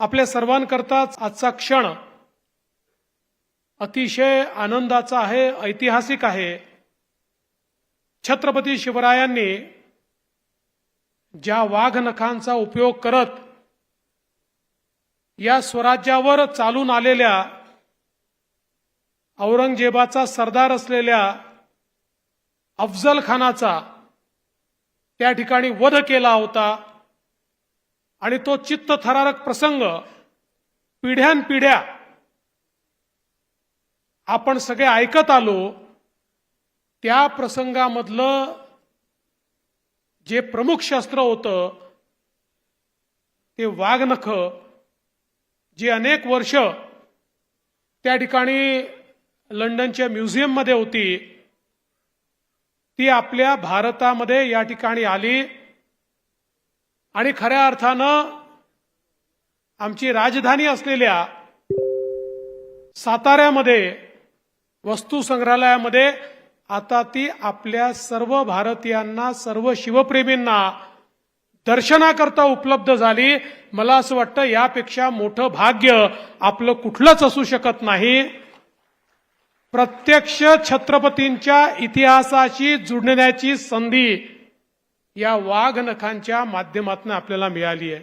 आपल्या सर्वांकरताच आजचा क्षण अतिशय आनंदाचा आहे ऐतिहासिक आहे. छत्रपती शिवरायांनी ज्या वाघनखांचा उपयोग करत या स्वराज्यावर चालून आलेल्या औरंगजेबाचा सरदार असलेल्या अफजल खानाचा त्या ठिकाणी वध केला होता. आणि तो चित्त थरारक प्रसंग पिढ्यानपिढ्या आपण सगळे ऐकत आलो त्या प्रसंगामधलं जे प्रमुख शस्त्र होतं ते वाघनख जी अनेक वर्ष त्या ठिकाणी लंडनच्या म्युझियममध्ये होती ती आपल्या भारतामध्ये या ठिकाणी आली. आणि खऱ्या अर्थानं आमची राजधानी असलेल्या साताऱ्यामध्ये वस्तू संग्रहालयामध्ये आता ती आपल्या सर्व भारतीयांना सर्व शिवप्रेमींना दर्शनाकरता उपलब्ध झाली. मला असं वाटतं यापेक्षा मोठं भाग्य आपलं कुठलंच असू शकत नाही. प्रत्यक्ष छत्रपतींच्या इतिहासाशी जुडण्याची संधी या वाघनखांच्या माध्यमातून आपल्याला मिळाली आहे.